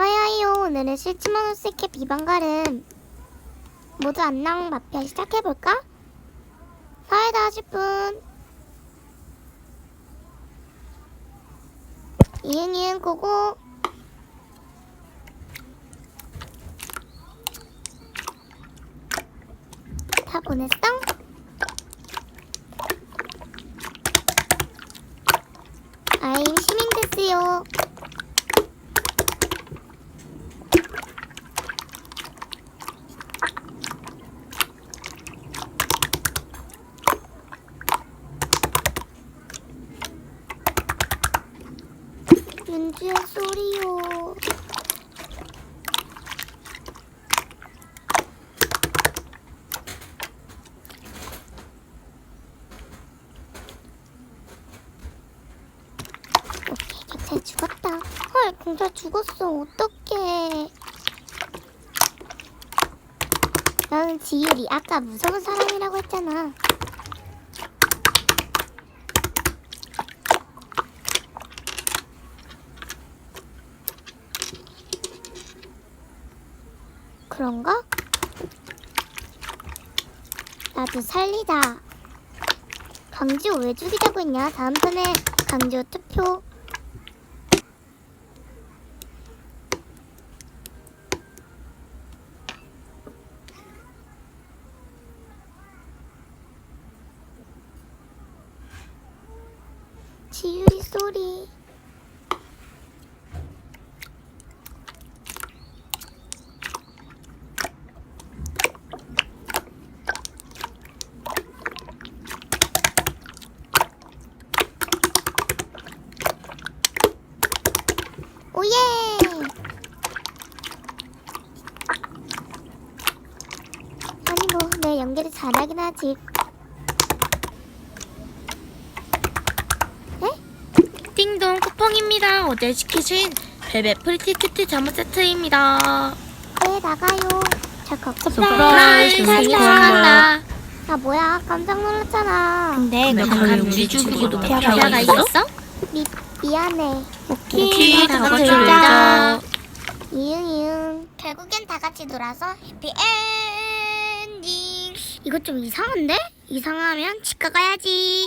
하이하이요. 오늘은 실치만 옷스캡 비방가름. 모두 안녕 마피아 시작해볼까? 사회다 하실 분. 이응 이응 고고. 다 보냈어? 아임 시민 됐어요 윤주야 소리요. 경찰 죽었다. 헐 경찰 죽었어. 어떡해. 나는 지율이 아까 무서운 사람이라고 했잖아 그런가? 나도 살리다. 강지호 왜 죽이자고 했냐? 다음 편에 강지호 투표. 지유리 소리. 오예! 아니 뭐 내 연기를 잘하긴 하지. 띵동 쿠팡입니다. 어제 시키신 벨벳 프리티 큐티 잠옷 세트입니다. 네 나가요. 저 걱정 서프라이즈 마. 축하한다. 아 뭐야 깜짝 놀랐잖아. 근데 강한 우리 죽이고도 죽이고도 피아가 있어? 미 미안해. 오케이, 다 같이 놀자. 놀자. 이응 이응. 결국엔 다 같이 놀아서 해피 엔딩. 이거 좀 이상한데? 이상하면 치과 가야지.